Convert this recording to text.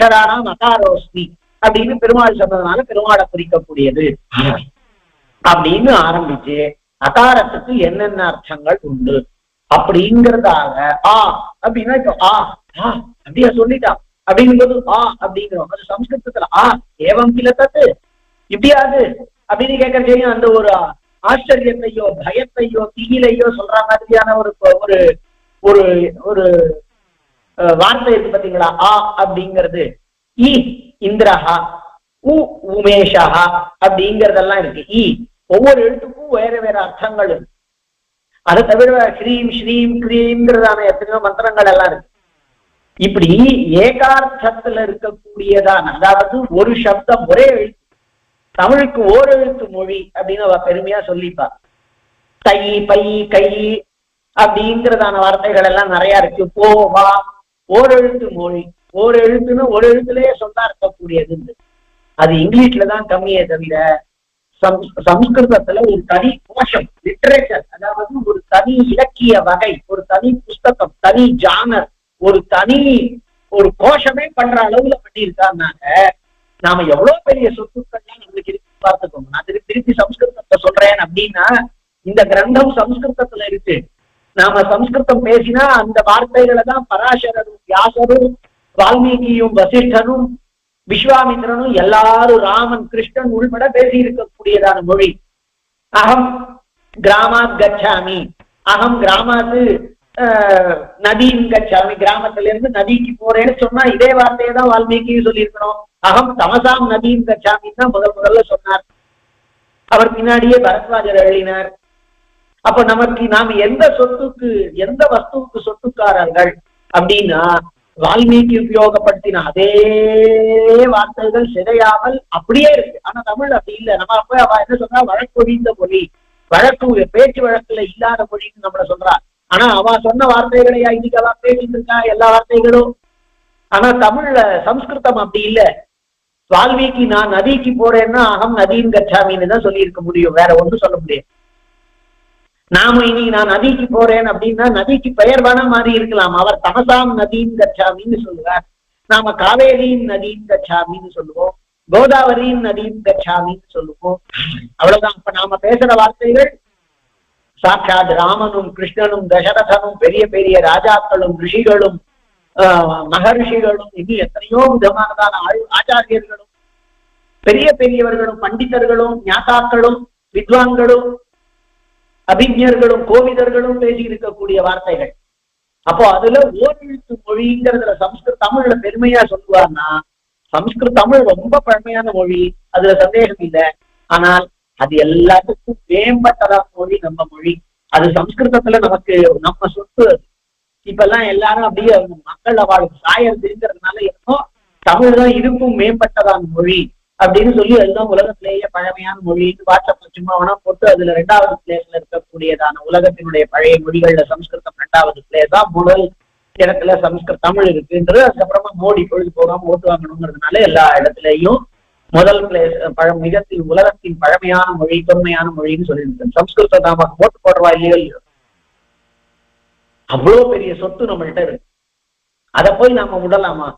அக்ஷராணாம் அகாரோஸ்மி அப்படின்னு பெருமாள் சொன்னதுனால பெருமாளை குறிக்கக்கூடியது. அப்படின்னு ஆரம்பிச்சு அகாரத்துக்கு என்னென்ன அர்த்தங்கள் உண்டு அப்படிங்கிறதாக ஆ அப்படின்னா இப்போ ஆ ஆ அப்படியா சொல்லிட்டான். அப்படிங்கும்போது ஆ அப்படிங்கிறோம். அது சம்ஸ்கிருதத்துல ஆ ஏவம் கில தத்து இப்படியாது அப்படின்னு கேட்கறதையும் அந்த ஒரு ஆச்சரியத்தையோ பயத்தையோ தீயிலையோ சொல்ற மாதிரியான ஒரு ஒரு ஒரு ஒரு வார்த்தை இருக்கு பாத்தீங்களா? ஆ அப்படிங்கிறது இ இந்திரஹா உ உமேஷா அப்படிங்கறதெல்லாம் இருக்கு. இ ஒவ்வொரு எழுத்துக்கும் வேற வேற அர்த்தங்கள் இருக்கு. அதை தவிர ஸ்ரீம் ஸ்ரீம் கிரீம்ங்கிறதான எத்தனையோ மந்திரங்கள் எல்லாம் இருக்கு. இப்படி ஏகார்த்தத்துல இருக்கக்கூடியதான் அதாவது ஒரு சப்தம் ஒரே எழுத்து தமிழுக்கு ஓர் எழுத்து மொழி அப்படின்னு அவ பெருமையா சொல்லிப்பா. தை பை கை அப்படிங்கிறதான வார்த்தைகள் எல்லாம் நிறைய இருக்கு. போ வா ஓரெழுத்து மொழி ஓர் எழுத்துன்னு ஒரு எழுத்துலயே சொன்னா இருக்கக்கூடியது அது இங்கிலீஷ்ல தான் கம்மியே தவிர சம் சம்ஸ்கிருதத்துல ஒரு தனி கோஷம் லிட்ரேச்சர் அதாவது ஒரு தனி இலக்கிய வகை ஒரு தனி புஸ்தகம் தனி ஜானர் ஒரு தனி ஒரு கோஷமே பண்ற அளவுல பண்ணியிருக்காங்க நாம எவ்வளவு பெரிய சொத்துக்கள்லாம் நம்மளுக்கு இருக்கு பார்த்துக்கோங்க. நான் திருப்பி திருப்பி சம்ஸ்கிருதத்தை சொல்றேன் அப்படின்னா இந்த கிரந்தம் சம்ஸ்கிருதத்துல இருக்கு. நாம சம்ஸ்கிருதம் பேசினா அந்த வார்த்தைகளை தான் பராசரரும் வியாசரும் வால்மீகியும் வசிஷ்டனும் விஸ்வாமித்திரனும் எல்லாரும் ராமன் கிருஷ்ணன் உள்பட பேசி இருக்கக்கூடியதான மொழி. அகம் கிராமாத் கச்சாமி. அகம் கிராமாத்து ஆஹ், நதியின் கச்சாமி. கிராமத்துல இருந்து நதிக்கு போறேன்னு சொன்னா இதே வார்த்தையை தான் வால்மீகியும் சொல்லியிருக்கணும். அகம் தமசாம் நதியின் கச்சாமின்னு தான் முதல் முதல்ல சொன்னார். அவர் பின்னாடியே பரத்வாஜர் எழுதினார். அப்ப நமக்கு நாம எந்த சொத்துக்கு எந்த வஸ்துவுக்கு சொத்துக்காரர்கள்? அப்படின்னா வால்மீகி உபயோகப்படுத்தின அதே வார்த்தைகள் சிதையாமல் அப்படியே இருக்கு. ஆனா தமிழ் அப்படி இல்லை. நம்ம அப்ப அவ என்ன சொல்றா வழக்கொழிந்த மொழி. வழக்கு பேச்சு வழக்குல இல்லாத மொழின்னு நம்மள சொல்றா ஆனா அவ சொன்ன வார்த்தைகளையா இன்னைக்கு அவ பேசிட்டு இருக்கா? எல்லா வார்த்தைகளும். ஆனா தமிழ்ல சம்ஸ்கிருதம் அப்படி இல்ல. வால்மீகி நான் நதிக்கு போறேன்னா அகம் நதியின் கச்சாமின்னு தான் சொல்லியிருக்க முடியும். வேற ஒண்ணும் சொல்ல முடியாது. நாம இனி நான் நதிக்கு போறேன் அப்படின்னா நதிக்கு பெயர் வேணா மாறி இருக்கலாம். அவர் தமசாம் நதியின் கச்சாமின்னு சொல்லுவார். நாம காவேரியின் நதியின் கச்சாமின்னு சொல்லுவோம். கோதாவரியின் நதியின் கச்சாமின்னு சொல்லுவோம். அவ்வளவுதான். இப்ப நாம பேசுற வார்த்தைகள் சாட்சாத் ராமனும் கிருஷ்ணனும் தசரதனும் பெரிய பெரிய ராஜாக்களும் ரிஷிகளும் ஆஹ், மகரிஷிகளும் இன்னும் எத்தனையோ விதமானதான ஆச்சாரியர்களும் பெரிய பெரியவர்களும் பண்டிதர்களும் ஞாதாக்களும் வித்வான்களும் அபிஞர்களும் கோவிதர்களும் பேசி இருக்கக்கூடிய வார்த்தைகள். அப்போ அதுல ஓரெழுத்து மொழிங்கிறதுல சமஸ்கிருத தமிழ்ல பெருமையா சொல்லுவார்னா சமஸ்கிருத தமிழ் ரொம்ப பழமையான மொழி அதுல சந்தேகம் இல்லை. ஆனால் அது எல்லாத்துக்கும் மேம்பட்டதா மொழி நம்ம மொழி. அது சம்ஸ்கிருதத்துல நமக்கு நம்ம சொத்து அது. இப்பெல்லாம் எல்லாரும் அப்படியே மக்கள் அவளுக்கு சாயறதுங்கிறதுனால எப்போ தமிழ் தான் இருக்கும் மேம்பட்டதான மொழி. அப்படின்னு சொல்லி அதுதான் உலகத்திலேயே பழமையான மொழின்னு வாட்ஸ்அப்ல சும்மா வேணா போட்டு அதுல ரெண்டாவது பிளேஸ்ல இருக்கக்கூடியதான உலகத்தினுடைய பழைய மொழிகள்ல சம்ஸ்கிருதம் ரெண்டாவது பிளேஸ் தான் முதல் இடத்துல சம்ஸ்கிருத தமிழ் இருக்குன்றது. அதுக்கப்புறமா மோடி பொழுது போகாம ஓட்டு வாங்கணுங்கிறதுனால எல்லா இடத்துலயும் முதல் பிளேஸ் பழ மிகத்தில் உலகத்தின் பழமையான மொழி தொன்மையான மொழின்னு சொல்லியிருக்கேன் சம்ஸ்கிருத நாம ஓட்டு போடுறவா இல்லையோ இல்லையோ? அவ்வளவு பெரிய சொத்து நம்மள்கிட்ட இருக்கு. அதை போய் நாம விடலாமா?